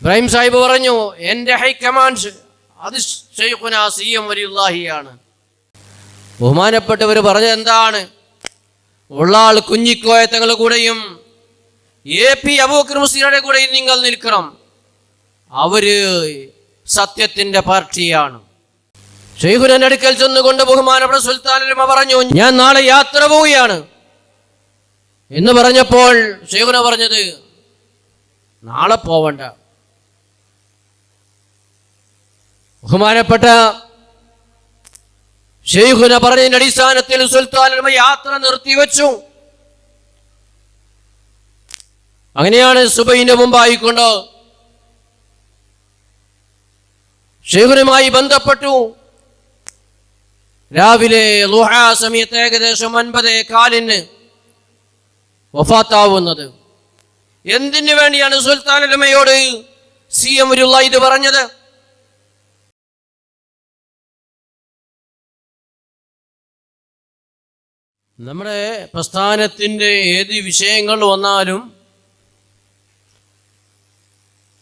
ഇബ്രാഹിം സാഹിബ് പറഞ്ഞു എന്റെ ഹൈക്കമാൻഡ് അത് ഷെയ്ഖുന സിയം എം വലിയുല്ലാഹിയാണ് ബഹുമാനപ്പെട്ടവർ പറഞ്ഞത് എന്താണ്? ഉള്ള ആൾ കുഞ്ഞിക്കോയത്തങ്ങൾ കൂടെയും എ പി അബൂക്കർ കൂടെയും നിങ്ങൾ നിൽക്കണം. അവർ സത്യത്തിന്റെ പാർട്ടിയാണ്. ഷെയ്ഖുനന്റെ അടുക്കൽ ചെന്നുകൊണ്ട് ബഹുമാനപ്പെട്ട സുൽത്താനുമ പറഞ്ഞു ഞാൻ നാളെ യാത്ര പോവുകയാണ്. എന്ന് പറഞ്ഞപ്പോൾ ഷെയ്ഖുന പറഞ്ഞത് നാളെ പോവണ്ട. ബഹുമാനപ്പെട്ട ഷെയ്ഖുന പറഞ്ഞതിന്റെ അടിസ്ഥാനത്തിൽ സുൽത്താൻ യാത്ര നിർത്തിവെച്ചു അങ്ങനെയാണ് സുബൈന്റെ മുമ്പായിക്കൊണ്ട് ഷെയ്ഖുനുമായി ബന്ധപ്പെട്ടു. രാവിലെ സമയത്ത് ഏകദേശം ഒൻപതേ കാലിന് വഫാത്താവുന്നത്. എന്തിനു വേണ്ടിയാണ് സുൽത്താൻ അലമയോട് സി എം ഇത് പറഞ്ഞത്? നമ്മുടെ പ്രസ്ഥാനത്തിന്റെ ഏത് വിഷയങ്ങൾ വന്നാലും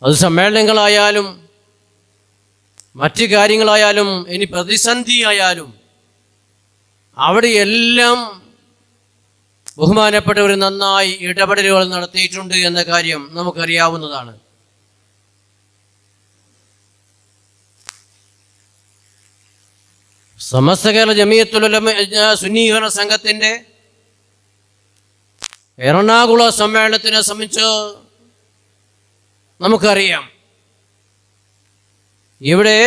അത് സമ്മേളനങ്ങളായാലും മറ്റ് കാര്യങ്ങളായാലും ഇനി പ്രതിസന്ധി ആയാലും അവിടെയെല്ലാം ബഹുമാനപ്പെട്ടവർ നന്നായി ഇടപെടലുകൾ നടത്തിയിട്ടുണ്ട് എന്ന കാര്യം നമുക്കറിയാവുന്നതാണ്. സമസ്ത കേരള ജമിയത്തുലമ സുന്നീകരണ സംഘത്തിന്റെ എറണാകുളം സമ്മേളനത്തിനെ സംബന്ധിച്ച് നമുക്കറിയാം. ഇവിടെ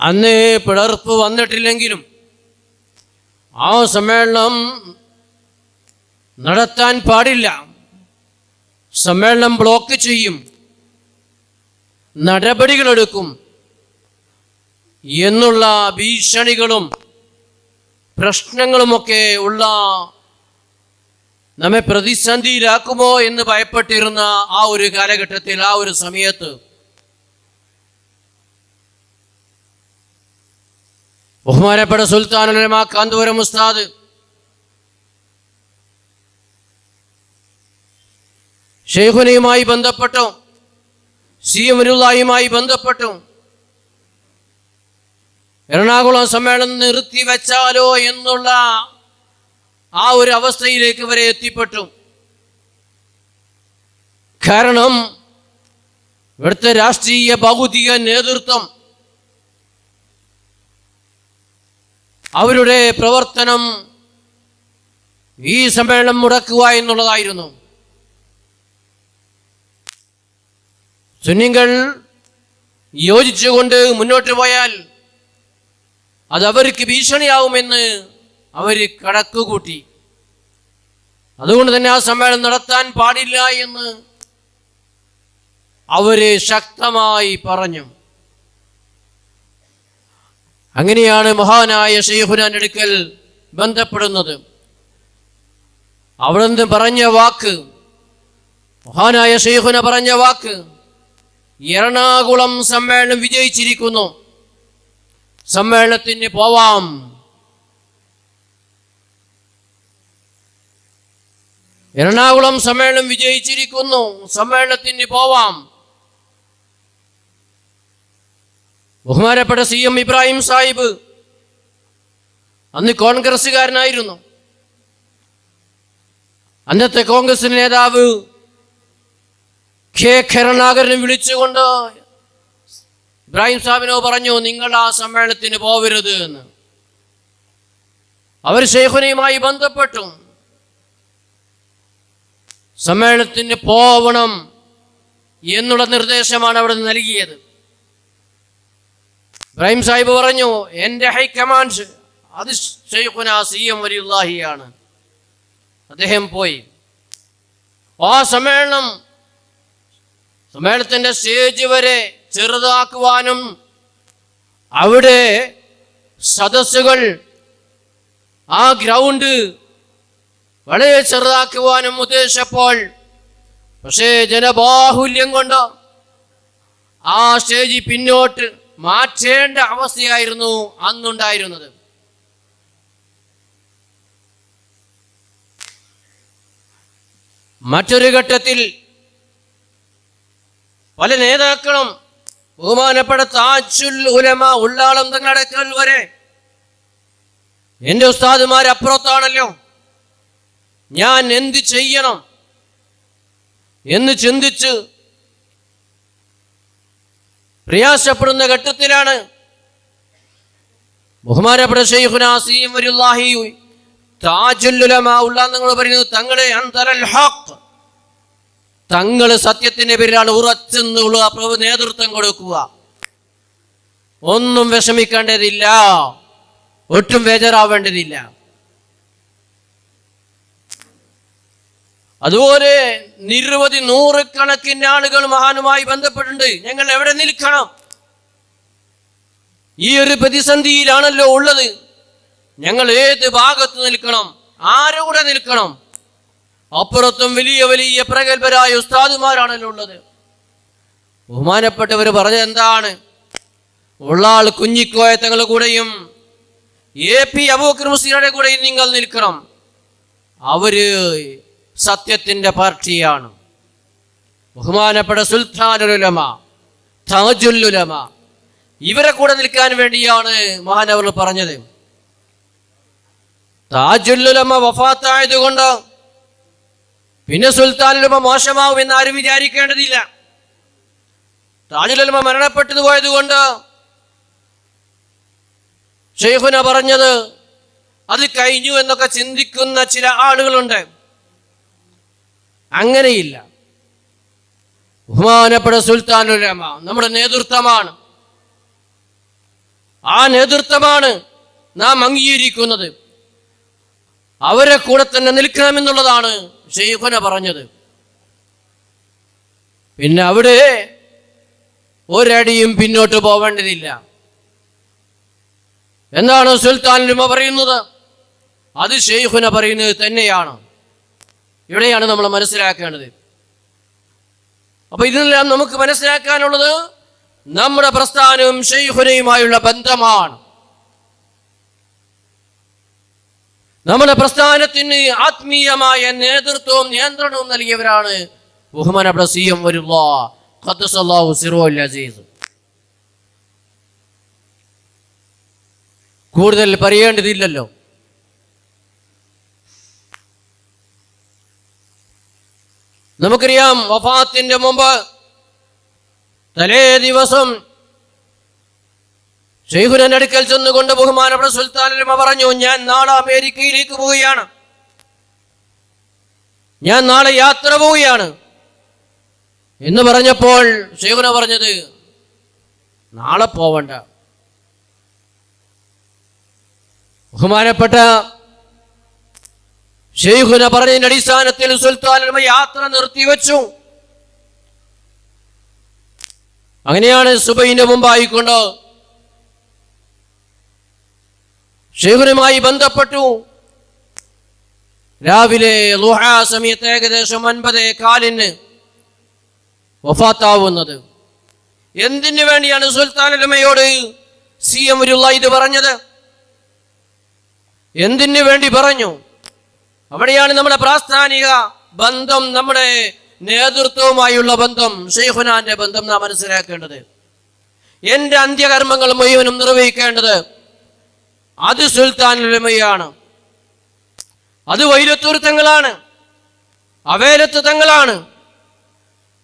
അന്ന് പിളർപ്പ് വന്നിട്ടില്ലെങ്കിലും ആ സമ്മേളനം നടത്താൻ പാടില്ല. സമ്മേളനം ബ്ലോക്ക് ചെയ്യും. നടപടികളെടുക്കും എന്നുള്ള ഭീഷണികളും പ്രശ്നങ്ങളുമൊക്കെ ഉള്ള നമ്മെ പ്രതിസന്ധിയിലാക്കുമോ എന്ന് ഭയപ്പെട്ടിരുന്ന ആ ഒരു കാലഘട്ടത്തിൽ ആ ഒരു സമയത്ത് ബഹുമാനപ്പെട്ട സുൽത്താനുലമ കാന്തപുരം ഉസ്താദ് ഷെയ്ഖുനയുമായി ബന്ധപ്പെട്ടു സി എമുല്ലായുമായി ബന്ധപ്പെട്ടു. എറണാകുളം സമ്മേളനം നിർത്തി വെച്ചാലോ എന്നുള്ള ആ ഒരു അവസ്ഥയിലേക്ക് വരെ എത്തിപ്പെട്ടു. കാരണം ഇവിടുത്തെ രാഷ്ട്രീയ ഭൗതിക നേതൃത്വം അവരുടെ പ്രവർത്തനം ഈ സമ്മേളനം മുടക്കുക എന്നുള്ളതായിരുന്നു. സുന്നികൾ യോജിച്ചുകൊണ്ട് മുന്നോട്ട് പോയാൽ അത് അവർക്ക് ഭീഷണിയാവുമെന്ന് അവർ കണക്കുകൂട്ടി. അതുകൊണ്ട് തന്നെ ആ സമ്മേളനം നടത്താൻ പാടില്ല എന്ന് അവർ ശക്തമായി പറഞ്ഞു. അങ്ങനെയാണ് മഹാനായ ഷെയ്ഹുനാൻ അടുക്കൽ ബന്ധപ്പെടുന്നത്. അവിടുന്ന് പറഞ്ഞ വാക്ക്? മഹാനായ ഷെയ്ഹുന പറഞ്ഞ വാക്ക് എറണാകുളം സമ്മേളനം വിജയിച്ചിരിക്കുന്നു. സമ്മേളനത്തിന് പോവാം. എറണാകുളം സമ്മേളനം വിജയിച്ചിരിക്കുന്നു. സമ്മേളനത്തിന് പോവാം. ബഹുമാനപ്പെട്ട സി എം ഇബ്രാഹിം സാഹിബ് അന്ന് കോൺഗ്രസ്സുകാരനായിരുന്നു. അന്നത്തെ കോൺഗ്രസ് നേതാവ് കെ കരുണാകരനെ വിളിച്ചുകൊണ്ട് ഇബ്രാഹിം സാഹിബിനോ പറഞ്ഞു നിങ്ങൾ ആ സമ്മേളനത്തിന് പോവരുത് എന്ന്. അവർ ഷെയ്ഖുനയുമായി ബന്ധപ്പെട്ടു. സമ്മേളനത്തിന് പോവണം എന്നുള്ള നിർദ്ദേശമാണ് അവിടെ നൽകിയത്. ഇബ്രാഹിം സാഹിബ് പറഞ്ഞു എന്റെ ഹൈക്കമാൻഡ് അത് ഷെയ്ഖുന സി എം വലിയുല്ലാഹിയാണ് അദ്ദേഹം പോയി. ആ സമ്മേളനം സമ്മേളനത്തിന്റെ സ്റ്റേജ് വരെ ചെറുതാക്കുവാനും അവിടെ സദസ്സുകൾ ആ ഗ്രൗണ്ട് വളരെ ചെറുതാക്കുവാനും ഉദ്ദേശിച്ചപ്പോൾ പക്ഷേ ജനബാഹുല്യം കൊണ്ട് ആ സ്റ്റേജ് പിന്നോട്ട് മാറ്റേണ്ട അവസ്ഥയായിരുന്നു അന്നുണ്ടായിരുന്നത്. മറ്റൊരു ഘട്ടത്തിൽ പല നേതാക്കളും ബഹുമാനപ്പെട്ട താജുൽ ഉലമ വരെ. എന്റെ ഉസ്താദുമാർ അപ്പുറത്താണല്ലോ ഞാൻ എന്ത് ചെയ്യണം എന്ന് ചിന്തിച്ച് പ്രയാസപ്പെടുന്ന ഘട്ടത്തിലാണ് ബഹുമാനപ്പെട്ട ഷെയ്ഖുനാസിഹി ഉലമ ഉള്ള നിങ്ങൾ പറയുന്നത് തങ്ങളെ അന്തരൽ ഹഖ്. തങ്ങൾ സത്യത്തിന്റെ പേരിലാണ് ഉറച്ചെന്നുള്ള പ്രഭു നേതൃത്വം കൊടുക്കുക. ഒന്നും വിഷമിക്കേണ്ടതില്ല. ഒട്ടും ബേജാറാവേണ്ടതില്ല. അതുപോലെ നിരവധി നൂറുകണക്കിന് ആളുകൾ മഹാനുമായി ബന്ധപ്പെട്ടിട്ടുണ്ട്. ഞങ്ങൾ എവിടെ നിൽക്കണം? ഈ ഒരു പ്രതിസന്ധിയിലാണല്ലോ ഉള്ളത്. ഞങ്ങൾ ഏത് ഭാഗത്ത് നിൽക്കണം? ആരോടെ നിൽക്കണം? അപ്പുറത്തും വലിയ വലിയ പ്രഗത്ഭരായ ഉസ്താദുമാരാണല്ലോ ഉള്ളത് ബഹുമാനപ്പെട്ടവർ പറഞ്ഞത് എന്താണ്? ഉള്ളാൾ കുഞ്ഞിക്കോയ തങ്ങളുടെ കൂടെയും എ പി അബൂക്കർ കൂടെയും നിങ്ങൾ നിൽക്കണം. അവർ സത്യത്തിന്റെ പാർട്ടിയാണ്. ബഹുമാനപ്പെട്ട സുൽത്താനുലമ താജുല്ലുലമ ഇവരെ കൂടെ നിൽക്കാൻ വേണ്ടിയാണ് മഹാനവർ പറഞ്ഞത്. താജുല്ലുലമ വഫാത്തായതുകൊണ്ട് പിന്നെ സുൽത്താനുലമ മോശമാവും എന്ന് ആരും വിചാരിക്കേണ്ടതില്ല. താജുലുമ മരണപ്പെട്ടു പോയതുകൊണ്ട് ഷെയ്ഖുന പറഞ്ഞത് അത് കഴിഞ്ഞു എന്നൊക്കെ ചിന്തിക്കുന്ന ചില ആളുകളുണ്ട്. അങ്ങനെയില്ല. ബഹുമാനപ്പെട്ട സുൽത്താനുലമ നമ്മുടെ നേതൃത്വമാണ്. ആ നേതൃത്വമാണ് നാം അംഗീകരിക്കുന്നത്. അവരെ കൂടെ തന്നെ നിൽക്കണമെന്നുള്ളതാണ് ഷെയ്ഖുന പറഞ്ഞത്. പിന്നെ അവിടെ ഒരടിയും പിന്നോട്ട് പോവേണ്ടതില്ല. എന്താണ് ലുമ പറയുന്നത്? അത് ഷെയ്ഖുന പറയുന്നത് തന്നെയാണ്. ഇവിടെയാണ് നമ്മൾ മനസ്സിലാക്കേണ്ടത്. അപ്പൊ ഇതിനെല്ലാം നമുക്ക് മനസ്സിലാക്കാനുള്ളത് നമ്മുടെ പ്രസ്ഥാനവും ഷെയ്ഖുനയുമായുള്ള ബന്ധമാണ്. നമ്മുടെ പ്രസ്ഥാനത്തിന് ആത്മീയമായ നേതൃത്വവും നിയന്ത്രണവും നൽകിയവരാണ് ബഹുമാനപ്പെട്ട സി എം അസീസ്. കൂടുതൽ പറയേണ്ടതില്ലല്ലോ. നമുക്കറിയാം വഫാത്തിന്റെ മുമ്പ് തലേ ദിവസം ഷെയ്ഖുനന്റെ അടുക്കൽ ചെന്നുകൊണ്ട് ബഹുമാനപ്പെട്ട സുൽത്താനുലമ പറഞ്ഞു ഞാൻ നാളെ അമേരിക്കയിലേക്ക് പോവുകയാണ്. ഞാൻ നാളെ യാത്ര പോവുകയാണ്. എന്ന് പറഞ്ഞപ്പോൾ ഷെയ്ഖുന പറഞ്ഞത് നാളെ പോവണ്ട. ബഹുമാനപ്പെട്ട ഷെയ്ഖുന പറഞ്ഞതിന്റെ അടിസ്ഥാനത്തിൽ സുൽത്താനുലമ യാത്ര നിർത്തിവെച്ചു. അങ്ങനെയാണ് സുബൈന്റെ മുമ്പായിക്കൊണ്ട് ഷെയ്ഖുനുമായി ബന്ധപ്പെട്ടു. രാവിലെ സമയത്ത് ഏകദേശം ഒൻപത് കാലിന് വഫാത്താവുന്നത്. എന്തിനു വേണ്ടിയാണ് സുൽത്താൻ അലമയോട് സി എം ഇത് പറഞ്ഞത്? എന്തിനു വേണ്ടി പറഞ്ഞു? അവിടെയാണ് നമ്മുടെ പ്രാസ്ഥാനിക ബന്ധം നമ്മുടെ നേതൃത്വവുമായുള്ള ബന്ധം ഷെയ്ഖുനാന്റെ ബന്ധം നാം മനസ്സിലാക്കേണ്ടത്. എന്റെ അന്ത്യകർമ്മങ്ങൾ മുഴുവനും നിർവഹിക്കേണ്ടത് അത് സുൽത്താൻ ഉലമയാണ്. അത് വൈരത്തൂർ തങ്ങളാണ്. അവേലത്ത് തങ്ങളാണ്.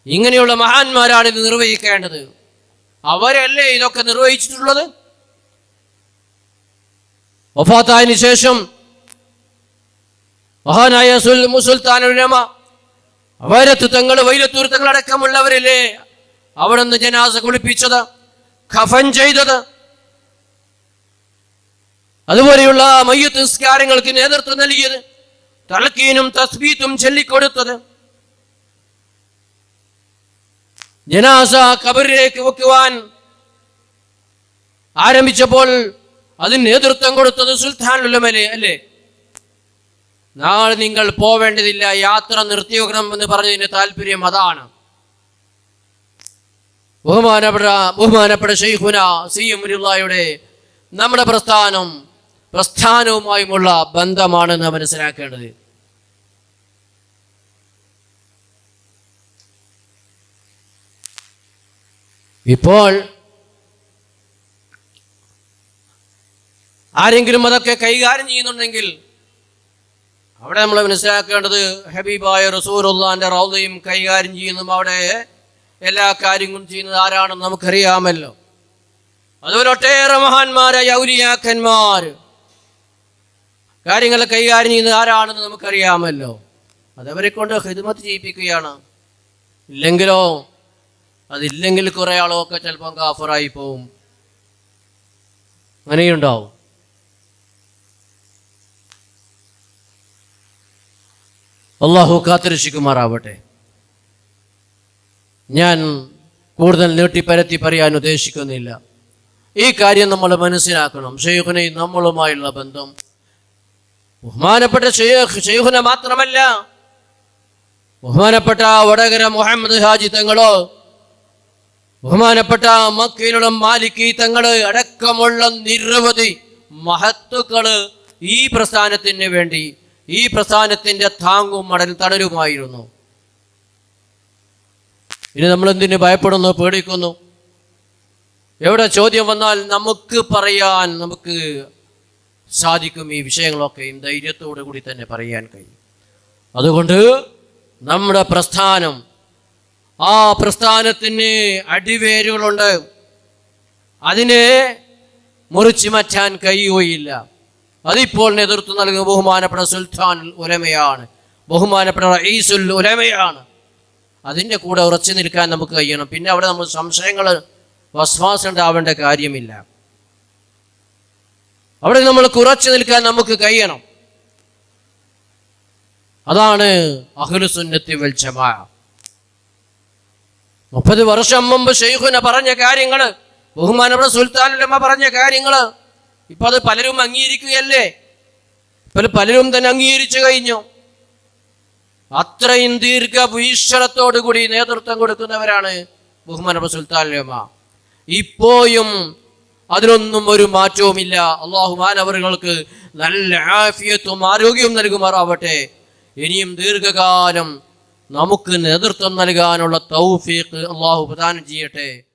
ഇങ്ങനെയുള്ള മഹാന്മാരാണ് ഇത് നിർവഹിക്കേണ്ടത്. അവരല്ലേ ഇതൊക്കെ നിർവഹിച്ചിട്ടുള്ളത്? വഫാത്തായതിനു ശേഷം മഹാനായ സുൽത്താൻ ഉലമ അവരത്ത് തങ്ങൾ വൈലത്തൂർ തങ്ങളടക്കമുള്ളവരല്ലേ? അവിടെ നിന്ന് ജനാസ കുളിപ്പിച്ചത് ഖഫൻ ചെയ്തത് അതുപോലെയുള്ള മയ്യത്ത് നിസ്കാരങ്ങൾക്ക് നേതൃത്വം നൽകിയത് തളക്കീനും തസ്ബീത്തും ചൊല്ലിക്കൊടുത്തത്. ജനാസ കബറിലേക്ക് വെക്കുവാൻ ആരംഭിച്ചപ്പോൾ അതിന് നേതൃത്വം കൊടുത്തത് സുൽത്താൻ ഉലമലെ അല്ലേ? നാളെ നിങ്ങൾ പോവേണ്ടതില്ല യാത്ര നിർത്തിവെക്കണം എന്ന് പറഞ്ഞതിന്റെ താല്പര്യം അതാണ്. ബഹുമാനപ്പെട്ട ബഹുമാനപ്പെട്ട ഷെയ്ഖുന സി എം നമ്മുടെ പ്രസ്ഥാനം പ്രസ്ഥാനവുമായുമുള്ള ബന്ധമാണ് നാം മനസ്സിലാക്കേണ്ടത്. ഇപ്പോൾ ആരെങ്കിലും അതൊക്കെ കൈകാര്യം ചെയ്യുന്നുണ്ടെങ്കിൽ അവിടെ നമ്മൾ മനസ്സിലാക്കേണ്ടത് ഹബീബായ റസൂറുല്ലാന്റെ റൗദയും കൈകാര്യം ചെയ്യുന്നതും അവിടെ എല്ലാ കാര്യങ്ങളും ചെയ്യുന്നത് ആരാണെന്ന് നമുക്കറിയാമല്ലോ. അതുപോലെ ഒട്ടേറെ മഹാന്മാരായ ഔലിയാക്കന്മാർ കാര്യങ്ങൾ കൈകാര്യം ചെയ്യുന്നത് ആരാണെന്ന് നമുക്കറിയാമല്ലോ. അതവരെ കൊണ്ട് ഹിദ്മത്ത് ചെയ്യിപ്പിക്കുകയാണ്. ഇല്ലെങ്കിലോ അതില്ലെങ്കിൽ കുറേ ആളൊക്കെ ചിലപ്പം കാഫറായി പോവും. അങ്ങനെയുണ്ടാവും. അള്ളാഹു കാത്തിരക്ഷിക്കുമാറാവട്ടെ. ഞാൻ കൂടുതൽ നീട്ടിപ്പരത്തി പറയാൻ ഉദ്ദേശിക്കുന്നില്ല. ഈ കാര്യം നമ്മൾ മനസ്സിലാക്കണം. ഷെയ്ഖുനെയും നമ്മളുമായുള്ള ബന്ധം ബഹുമാനപ്പെട്ട ഷെയ്ഖ് ഷെയ്ഖുനെ മാത്രമല്ല ബഹുമാനപ്പെട്ട വടകര മുഹമ്മദ് ഹാജി തങ്ങളോ ബഹുമാനപ്പെട്ട മക്കയിലുള്ള മാലിക്കി തങ്ങൾ അടക്കമുള്ള നിരവധി മഹത്തുക്കൾ ഈ പ്രസ്ഥാനത്തിന് വേണ്ടി ഈ പ്രസ്ഥാനത്തിന്റെ താങ്ങും മടൽ തണലുമായിരുന്നു. ഇനി നമ്മൾ എന്തിനു ഭയപ്പെടുന്നു പേടിക്കുന്നു? എവിടെ ചോദ്യം വന്നാൽ നമുക്ക് പറയാൻ നമുക്ക് സാധിക്കും ഈ വിഷയങ്ങളൊക്കെയും ധൈര്യത്തോടു കൂടി തന്നെ പറയാൻ കഴിയും. അതുകൊണ്ട് നമ്മുടെ പ്രസ്ഥാനം ആ പ്രസ്ഥാനത്തിന് അടിവേരുകളുണ്ട്. അതിനെ മുറിച്ചു മാറ്റാൻ കഴിയുകയില്ല. അതിപ്പോൾ നേതൃത്വം നൽകുന്ന ബഹുമാനപ്പെട്ട സുൽത്താൻ ഉലമയാണ്. ബഹുമാനപ്പെട്ട റഈസുൽ ഉലമയാണ്. അതിന്റെ കൂടെ ഉറച്ചു നിൽക്കാൻ നമുക്ക് കഴിയണം. പിന്നെ അവിടെ നമ്മൾ സംശയങ്ങൾ വസ്വാസം ഉണ്ടാവേണ്ട കാര്യമില്ല. അവിടെ നമ്മൾ കുറച്ചു നിൽക്കാൻ നമുക്ക് കഴിയണം. അതാണ് അഹുലുസുന്നത്തി വൽ ജമാ. മുപ്പത് വർഷം മുമ്പ് ഷെയ്ഖുന പറഞ്ഞ കാര്യങ്ങൾ ബഹുമാനപ്പെട്ട സുൽത്താനുലമ്മ പറഞ്ഞ കാര്യങ്ങൾ ഇപ്പൊ അത് പലരും അംഗീകരിക്കുകയല്ലേ? ഇപ്പൊ പലരും തന്നെ അംഗീകരിച്ചു കഴിഞ്ഞു. അത്രയും ദീർഘ വീക്ഷണത്തോടു കൂടി നേതൃത്വം കൊടുക്കുന്നവരാണ് ബഹുമാനപ്പെട്ട സുൽത്താനുലമ്മ ഇപ്പോഴും അതിനൊന്നും ഒരു മാറ്റവുമില്ല. അള്ളാഹുമാൻ അവർക്ക് നല്ല ആഫിയത്വം ആരോഗ്യവും നൽകുമാറാവട്ടെ. ഇനിയും ദീർഘകാലം നമുക്ക് നേതൃത്വം നൽകാനുള്ള തൗഫീഖ് അള്ളാഹു പ്രദാനം ചെയ്യട്ടെ.